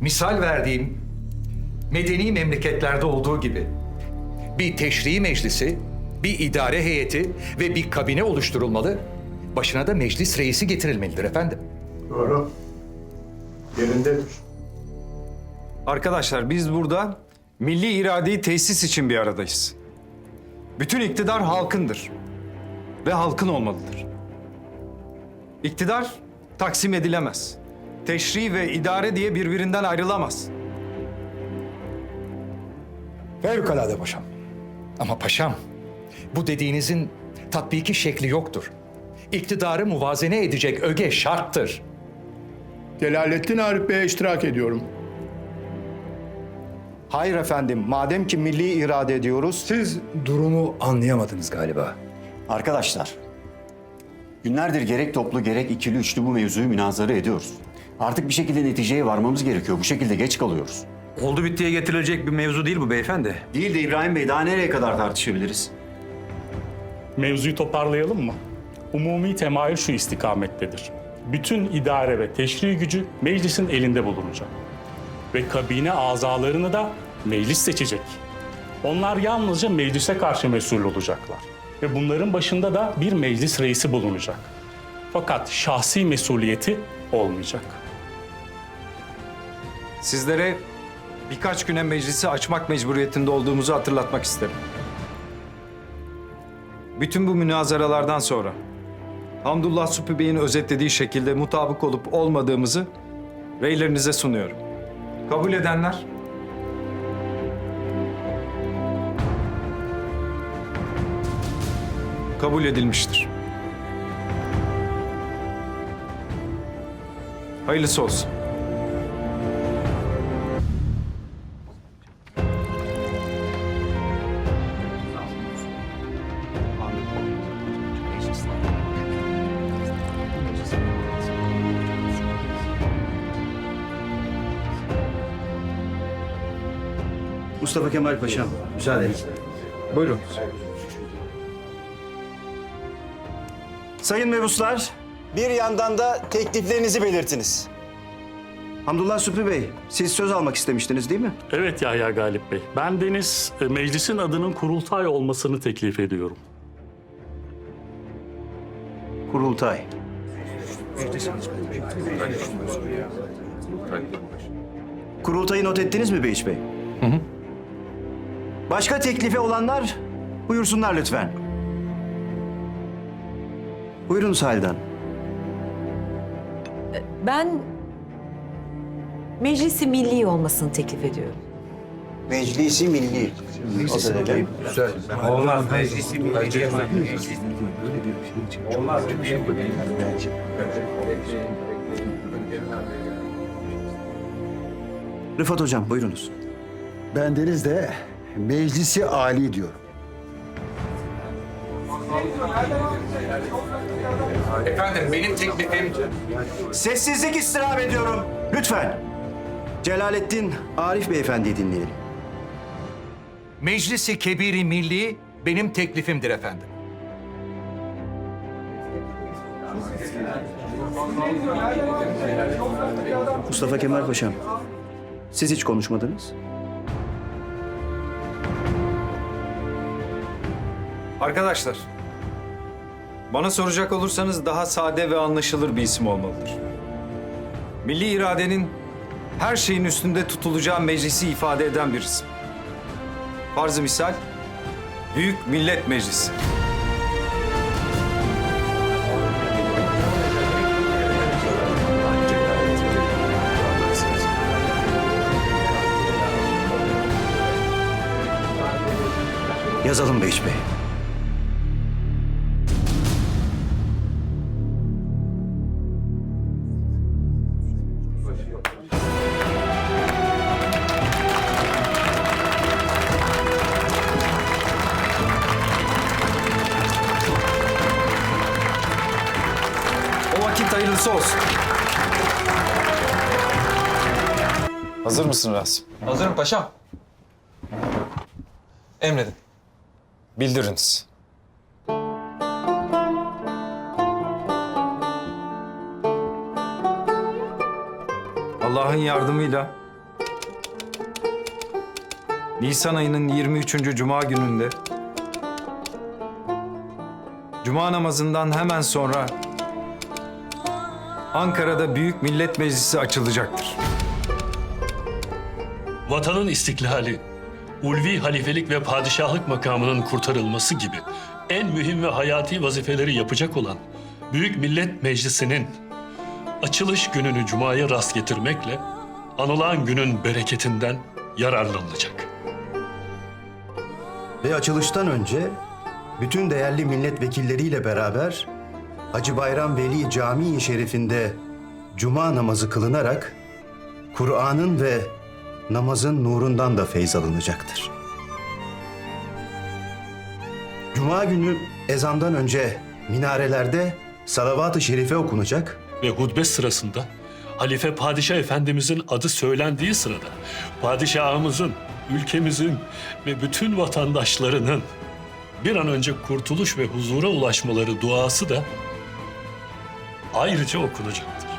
misal verdiğim medeni memleketlerde olduğu gibi bir teşrii meclisi, bir idare heyeti ve bir kabine oluşturulmalı. Başına da meclis reisi getirilmelidir efendim. Doğru. Yerindedir. Arkadaşlar biz burada milli iradeyi tesis için bir aradayız. Bütün iktidar halkındır ve halkın olmalıdır. İktidar taksim edilemez. Teşri ve idare diye birbirinden ayrılamaz. Fevkalade paşam. Ama paşam, bu dediğinizin tatbiki şekli yoktur. İktidarı muvazene edecek öge şarttır. Celalettin Arif Bey'e iştirak ediyorum. Hayır efendim, madem ki milli irade ediyoruz... Siz durumu anlayamadınız galiba. Arkadaşlar, günlerdir gerek toplu gerek ikili üçlü bu mevzuyu münazara ediyoruz. Artık bir şekilde neticeye varmamız gerekiyor. Bu şekilde geç kalıyoruz. Oldu bittiye getirilecek bir mevzu değil bu beyefendi. Değil de İbrahim Bey daha nereye kadar tartışabiliriz? Mevzuyu toparlayalım mı? Umumi temayül şu istikamettedir. Bütün idare ve teşri gücü meclisin elinde bulunacak. Ve kabine azalarını da meclis seçecek. Onlar yalnızca meclise karşı mesul olacaklar. Ve bunların başında da bir meclis reisi bulunacak. Fakat şahsi mesuliyeti olmayacak. Sizlere birkaç güne meclisi açmak mecburiyetinde olduğumuzu hatırlatmak isterim. Bütün bu münazaralardan sonra Hamdullah Supi Bey'in özetlediği şekilde mutabık olup olmadığımızı reylerinize sunuyorum. Kabul edenler kabul edilmiştir. Hayırlısı olsun. Mustafa Kemal Paşam, müsaade. Buyurun. Sayın mebuslar, bir yandan da tekliflerinizi belirtiniz. Hamdullah Süpü Bey, siz söz almak istemiştiniz değil mi? Evet Yahya Galip Bey. Ben Deniz e, meclisin adının kurultay olmasını teklif ediyorum. Kurultay. Kurultayı not ettiniz mi Beyiç Bey? Başka teklifi olanlar buyursunlar lütfen. Buyurun Halide Ben meclisi milli olmasını teklif ediyorum. Meclisi Milli. Rıfat Hocam buyurunuz. Ben Deniz de meclisi âli diyorum. Efendim benim teklifim Sessizlik istirham ediyorum. Lütfen. Celalettin Arif Beyefendi'yi dinleyelim. Meclisi Kebiri Milli benim teklifimdir efendim. Mustafa Kemal Paşam, siz hiç konuşmadınız. Arkadaşlar, bana soracak olursanız daha sade ve anlaşılır bir isim olmalıdır. Milli iradenin her şeyin üstünde tutulacağı meclisi ifade eden bir isim. Farzı misal, Büyük Millet Meclisi. Yazalım Beyiç Bey. Hayırlısı olsun. Hazır mısın Rasim? Hazırım paşam. Emredin. Bildiriniz. Allah'ın yardımıyla Nisan ayının 23. Cuma gününde Cuma namazından hemen sonra Ankara'da Büyük Millet Meclisi açılacaktır. vatanın istiklali, ulvi halifelik ve padişahlık makamının kurtarılması gibi en mühim ve hayati vazifeleri yapacak olan Büyük Millet Meclisi'nin açılış gününü Cuma'ya rast getirmekle anılan günün bereketinden yararlanılacak. Ve açılıştan önce bütün değerli milletvekilleriyle beraber Hacı Bayram Veli Camii Şerifinde cuma namazı kılınarak Kur'an'ın ve namazın nurundan da feyz alınacaktır. Cuma günü ezandan önce minarelerde salavat-ı şerife okunacak Ve hutbe sırasında Halife Padişah Efendimizin adı söylendiği sırada padişahımızın, ülkemizin ve bütün vatandaşlarının bir an önce kurtuluş ve huzura ulaşmaları duası da ayrıca okunacaktır.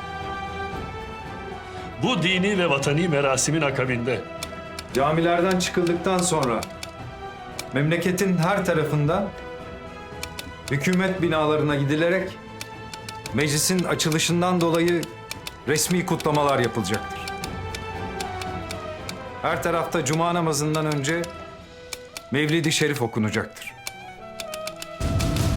Bu dini ve vatani merasimin akabinde Camilerden çıkıldıktan sonra memleketin her tarafında hükümet binalarına gidilerek meclisin açılışından dolayı resmi kutlamalar yapılacaktır. Her tarafta cuma namazından önce Mevlid-i Şerif okunacaktır.